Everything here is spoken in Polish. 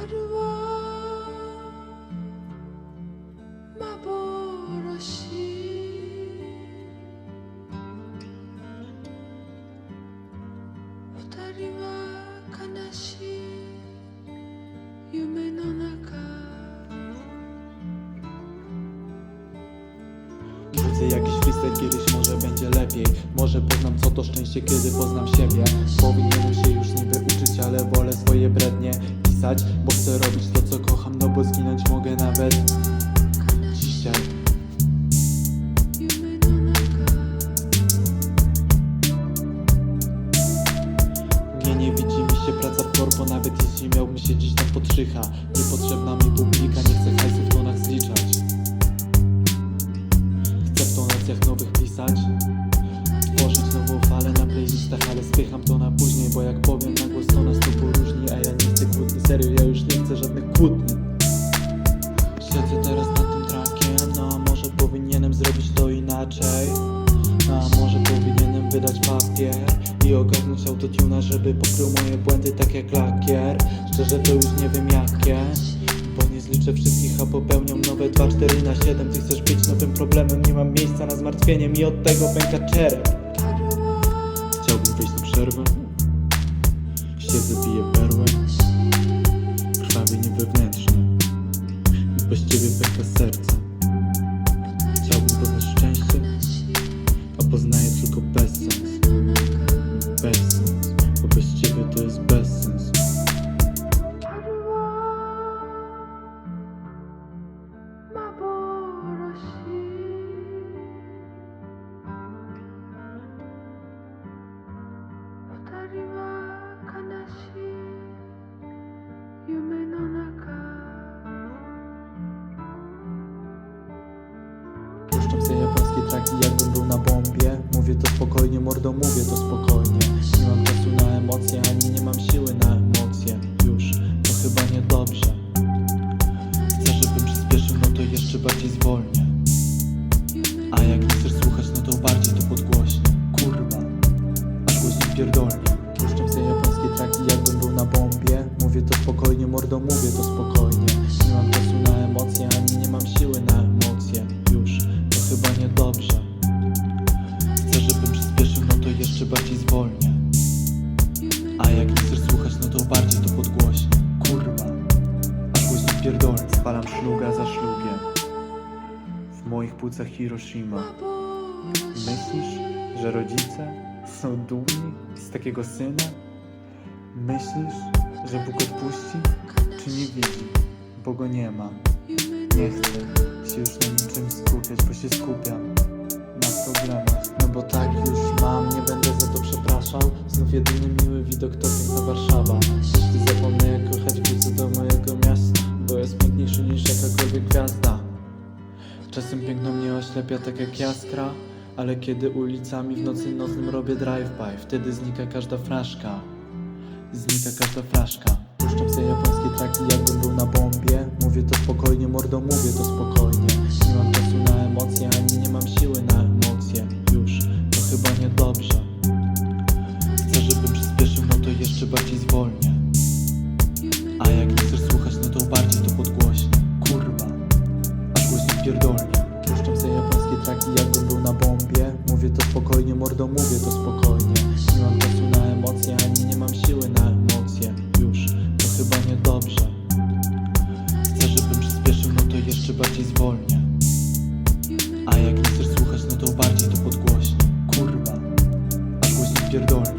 春は幻。二人は悲しい夢の中。Wrócę jakiś chcę, kiedyś może będzie lepiej. Może poznam co to szczęście, kiedy poznam siebie. Powinienem się już nie wyuczyć, ale wolę swoje brednie pisać Bo chcę robić to co kocham, no bo zginąć mogę nawet dzisiaj. Nie widzi mi się praca w korpo Nawet jeśli miałbym siedzieć tam podszycha Chcę w tonacjach nowych pisać Tworzyć nową falę na playlistach, ale spycham to na później Bo jak powiem na głos to nas to poróżni, a ja nie chcę kłótni. Serio, ja już nie chcę żadnych kłótni. Siedzę teraz nad tym trackiem, no a może powinienem zrobić to inaczej? No a może powinienem wydać papier I ogarnąć autotuna, żeby pokrył moje błędy tak jak lakier? Szczerze to już nie wiem jakie zliczę wszystkich, a popełniam nowe 2, 4 na 7 Ty chcesz być nowym problemem, nie mam miejsca na zmartwienie. Mi od tego pęka czerep jakbym był na bombie Mówię to spokojnie, mordo, mówię to spokojnie. Nie mam czasu na emocje, ani nie mam siły na emocje. Już, to chyba niedobrze. Chcę, żebym przyspieszył, no to jeszcze bardziej zwolnię. A jak nie chcesz słuchać, no to bardziej to podgłośnie Kurwa, aż głośno pierdolnie. Puszczam sobie japońskie traki jakbym był na bombie Mówię to spokojnie, mordo, mówię to spokojnie. Nie mam czasu na emocje, ani nie mam siły na Spalam szluga za szlugiem W moich płucach Hiroshima Myślisz, że rodzice są dumni z takiego syna? Myślisz, że Bóg odpuści, czy nie widzi, bo go nie ma? Nie chcę się już na niczym skupiać, bo się skupiam na problemach. No bo tak już mam, nie będę za to przepraszał. Znów jedyny miły widok to piękna Warszawa. Jeśli zapomnę jak piękniejszy niż jakakolwiek gwiazda. Czasem piękno mnie oślepia tak jak jaskra Ale kiedy ulicami w nocy nocnym robię drive-by Wtedy znika każda fraszka. Znika każda fraszka. Puszczam sobie japońskie traki jakbym był na bombie Mówię to spokojnie, mordo, mówię to spokojnie spokojnie, mordo, mówię to spokojnie. Nie mam czasu na emocje, ani nie mam siły na emocje. Już, to chyba niedobrze. Chcę, żebym przyspieszył, no to jeszcze bardziej zwolnię. A jak nie chcesz słuchać, no to bardziej to podgłośnie. Kurwa, aż głośno pierdolnie